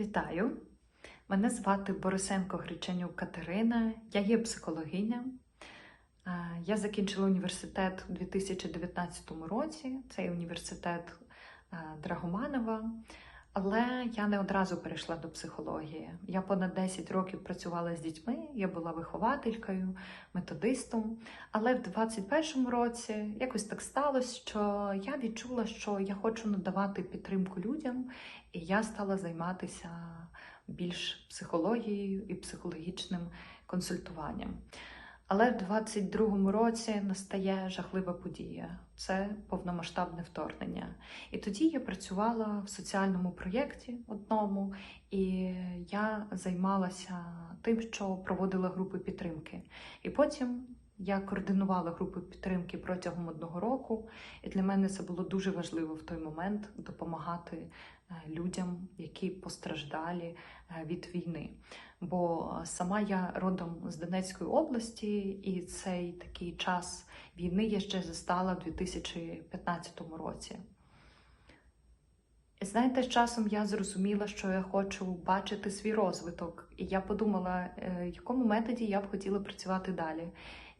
Вітаю! Мене звати Борисенко Греченюк Катерина, я є психологиня. Я закінчила університет у 2019 році. Цей університет Драгоманова. Але я не одразу перейшла до психології. Я понад 10 років працювала з дітьми, я була вихователькою, методистом. Але в 2021 році якось так сталося, що я відчула, що я хочу надавати підтримку людям, і я стала займатися більш психологією і психологічним консультуванням. Але в 22-му році настає жахлива подія це повномасштабне вторгнення. І тоді я працювала в соціальному проєкті одному, і я займалася тим, що проводила групи підтримки. І потім я координувала групи підтримки протягом одного року, і для мене це було дуже важливо в той момент допомагати е, людям, які постраждалі е, від війни. Бо сама я родом з Донецької області, і цей такий час війни я ще застала в 2015 році. І знаєте, з часом я зрозуміла, що я хочу бачити свій розвиток, і я подумала, е, в якому методі я б хотіла працювати далі.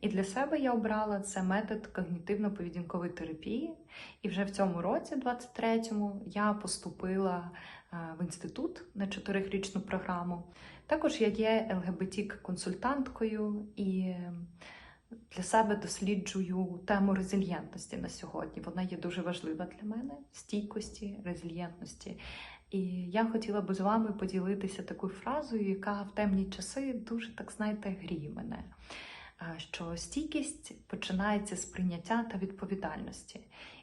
І для себе я обрала це метод когнітивно-поведінкової терапії. І вже в цьому році, 23-му, я поступила е, в інститут на чотирирічну програму. Також я є ЛГБТік-консультанткою і для себе досліджую тему резильєнтності на сьогодні. Вона є дуже важлива для мене стійкості, резильєнтності. І я хотіла би з вами поділитися такою фразою, яка в темні часи дуже, так знаєте, гріє мене. Що стійкість починається з прийняття та відповідальності.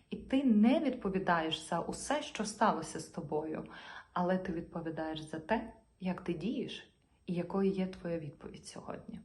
І ти не відповідаєш за усе, що сталося з тобою, але ти відповідаєш за те, як ти дієш і якою є твоя відповідь сьогодні.